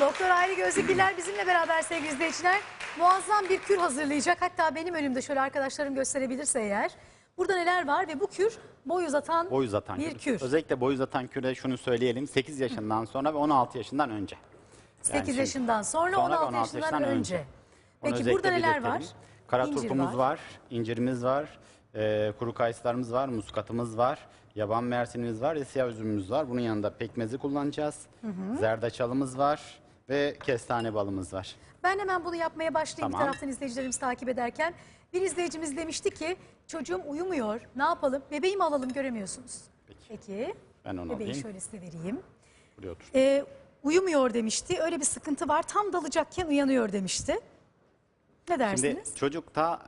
Doktor Aile Gözlükliler bizimle beraber sevgili izleyiciler. Muazzam bir kür hazırlayacak. Hatta benim önümde şöyle arkadaşlarım gösterebilirse eğer. Burada neler var ve bu kür boy uzatan, Boy uzatan bir kür. Özellikle boy uzatan küre şunu söyleyelim. 8 yaşından sonra ve 16 yaşından önce. 8 şimdi- yaşından sonra, sonra ve 16, 16 yaşından, yaşından önce. önce. Peki burada neler var? Kara İncir turpumuz var. incirimiz var, e, kuru kayısılarımız var, muskatımız var, yaban mersinimiz var ve siyah üzümümüz var. Bunun yanında pekmezi kullanacağız. Zerdeçalımız var ve kestane balımız var. Ben hemen bunu yapmaya başlayayım bir Tamam. taraftan izleyicilerimiz takip ederken. Bir izleyicimiz demişti ki çocuğum uyumuyor ne yapalım bebeğimi alalım göremiyorsunuz. Peki. Peki Ben onu bebeği alayım. şöyle size vereyim. Buraya otur. Ee, uyumuyor demişti öyle bir sıkıntı var tam dalacakken uyanıyor demişti. Ne dersiniz? Şimdi çocukta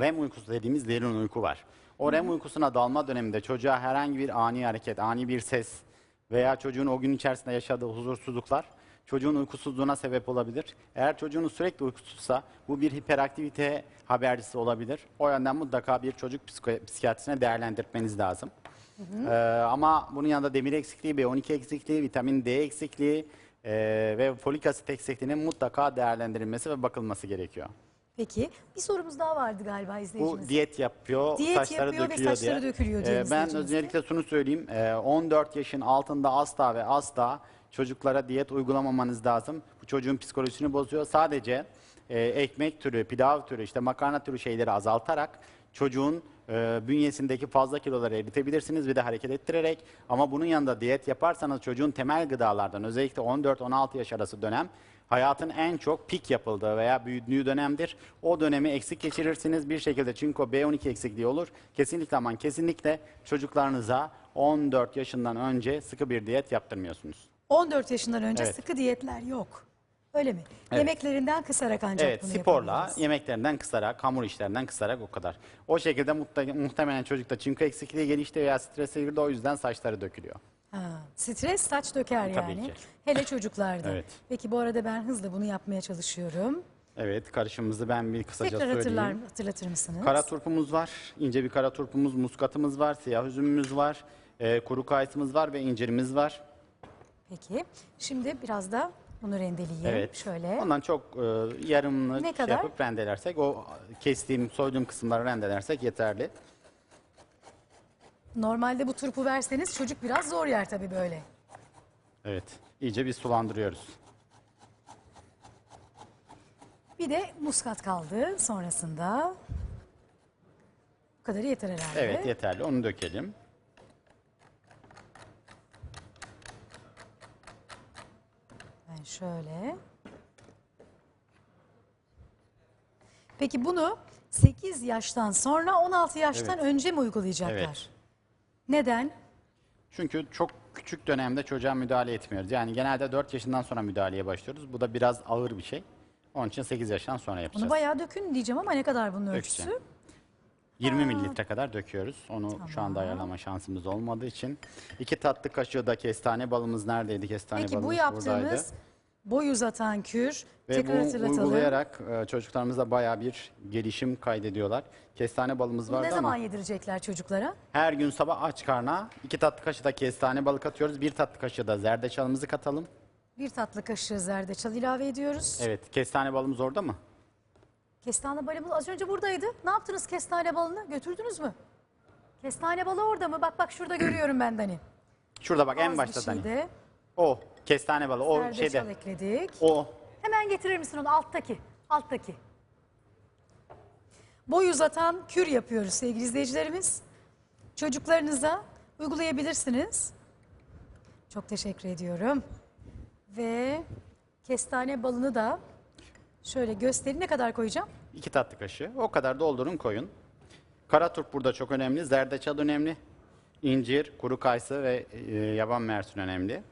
REM uykusu dediğimiz derin uyku var. O REM uykusuna dalma döneminde çocuğa herhangi bir ani hareket, ani bir ses veya çocuğun o gün içerisinde yaşadığı huzursuzluklar çocuğun uykusuzluğuna sebep olabilir. Eğer çocuğunuz sürekli uykusuzsa bu bir hiperaktivite habercisi olabilir. O yönden mutlaka bir çocuk psikiyatrisine değerlendirmeniz lazım. Ee, ama bunun yanında demir eksikliği, B12 eksikliği, vitamin D eksikliği e, ve folik asit eksikliğinin mutlaka değerlendirilmesi ve bakılması gerekiyor. Peki bir sorumuz daha vardı galiba Bu izleyicimizin. diyet yapıyor, Diyet saçları yapıyor ve dökülüyor saçları diye. dökülüyor diye Ee, ben izleyicimiz de. özellikle şunu söyleyeyim. Ee, 14 yaşın altında asla ve asla çocuklara diyet uygulamamanız lazım. Bu çocuğun psikolojisini bozuyor. Sadece e, ekmek türü, pilav türü, işte makarna türü şeyleri azaltarak çocuğun e, bünyesindeki fazla kiloları eritebilirsiniz bir de hareket ettirerek. Ama bunun yanında diyet yaparsanız çocuğun temel gıdalardan özellikle 14-16 yaş arası dönem hayatın en çok pik yapıldığı veya büyüdüğü dönemdir. O dönemi eksik geçirirsiniz bir şekilde çünkü o B12 eksikliği olur. Kesinlikle ama kesinlikle çocuklarınıza 14 yaşından önce sıkı bir diyet yaptırmıyorsunuz. 14 yaşından önce Evet. sıkı diyetler yok. Öyle mi? Evet. Yemeklerinden kısarak ancak Evet bunu sporla, yapabiliriz. yemeklerinden kısarak, hamur işlerinden kısarak o kadar. O şekilde muhte- muhtemelen çocukta çinko eksikliği gelişti veya strese girdi o yüzden saçları dökülüyor. Ha, stres saç döker Tabii yani. ki. Hele çocuklarda. Evet. Peki bu arada ben hızlı bunu yapmaya çalışıyorum. Evet karışımımızı ben bir kısaca Tekrar söyleyeyim. hatırlar, hatırlatır mısınız? Kara turpumuz var, ince bir kara turpumuz, muskatımız var, siyah üzümümüz var, e, kuru kayısımız var ve incirimiz var. Peki. Şimdi biraz da bunu rendeleyeyim. Evet. Şöyle. Ondan çok e, yarımını Ne şey kadar? yapıp rendelersek, o kestiğim, soyduğum kısımları rendelersek yeterli. Normalde bu turpu verseniz çocuk biraz zor yer tabii böyle. Evet, iyice bir sulandırıyoruz. Bir de muskat kaldı sonrasında. Bu kadarı yeter herhalde. Evet, yeterli. Onu dökelim. Şöyle. Peki bunu 8 yaştan sonra 16 yaştan Evet. önce mi uygulayacaklar? Evet. Neden? Çünkü çok küçük dönemde çocuğa müdahale etmiyoruz. Yani genelde 4 yaşından sonra müdahaleye başlıyoruz. Bu da biraz ağır bir şey. Onun için 8 yaştan sonra yapacağız. Bunu bayağı dökün diyeceğim ama ne kadar bunun ölçüsü? Dökeceğim. 20 mililitre kadar döküyoruz. Onu şu anda ayarlama şansımız olmadığı için. 2 tatlı kaşığı da kestane balımız neredeydi? Kestane Peki bu balımız yaptığımız buradaydı. Boy uzatan kür Ve tekrar bunu hatırlatalım. uygulayarak e, çocuklarımızda bayağı bir gelişim kaydediyorlar. Kestane balımız vardı ne zaman ama yedirecekler çocuklara? her gün sabah aç karna 2 tatlı kaşığı da kestane balı katıyoruz. 1 tatlı kaşığı da zerdeçalımızı katalım. Bir tatlı kaşığı zerdeçal ilave ediyoruz. Evet, kestane balımız orada mı? Kestane balımız az önce buradaydı. Ne yaptınız kestane balını? Götürdünüz mü? Kestane balı orada mı? Bak bak şurada görüyorum ben Dani. Şurada bak en Az başta bir Dani. şeyde O kestane balı o zerdeçal şeyde. ekledik. O Hemen getirir misin onu alttaki? Alttaki. Boy uzatan kür yapıyoruz sevgili izleyicilerimiz. Çocuklarınıza uygulayabilirsiniz. Çok teşekkür ediyorum. Ve kestane balını da şöyle göstereyim. Ne kadar koyacağım? 2 tatlı kaşığı. O kadar doldurun koyun. Kara turp burada çok önemli. Zerdeçal önemli. İncir, kuru kayısı ve e, yaban mersin önemli.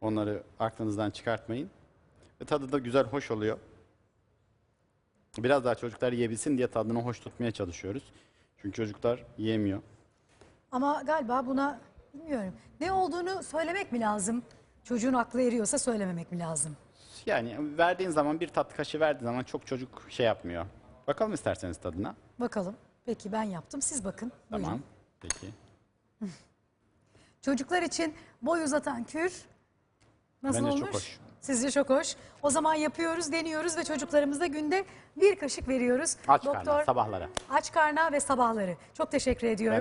Onları aklınızdan çıkartmayın. Ve tadı da güzel, hoş oluyor. Biraz daha çocuklar yiyebilsin diye tadını hoş tutmaya çalışıyoruz. Çünkü çocuklar yiyemiyor. Ama galiba buna bilmiyorum. Ne olduğunu söylemek mi lazım? Çocuğun aklı eriyorsa söylememek mi lazım? Yani verdiğin zaman bir tatlı kaşığı verdiğin zaman çok çocuk şey yapmıyor. Bakalım isterseniz tadına. Bakalım. Peki ben yaptım. Siz bakın. Buyurun. Tamam. Peki. Çocuklar için boy uzatan kür nasıl Bence olmuş? çok hoş. Sizce çok hoş. O zaman yapıyoruz, deniyoruz ve çocuklarımıza günde bir kaşık veriyoruz. Aç karnına, sabahları. Aç karna ve sabahları. Çok teşekkür ediyorum.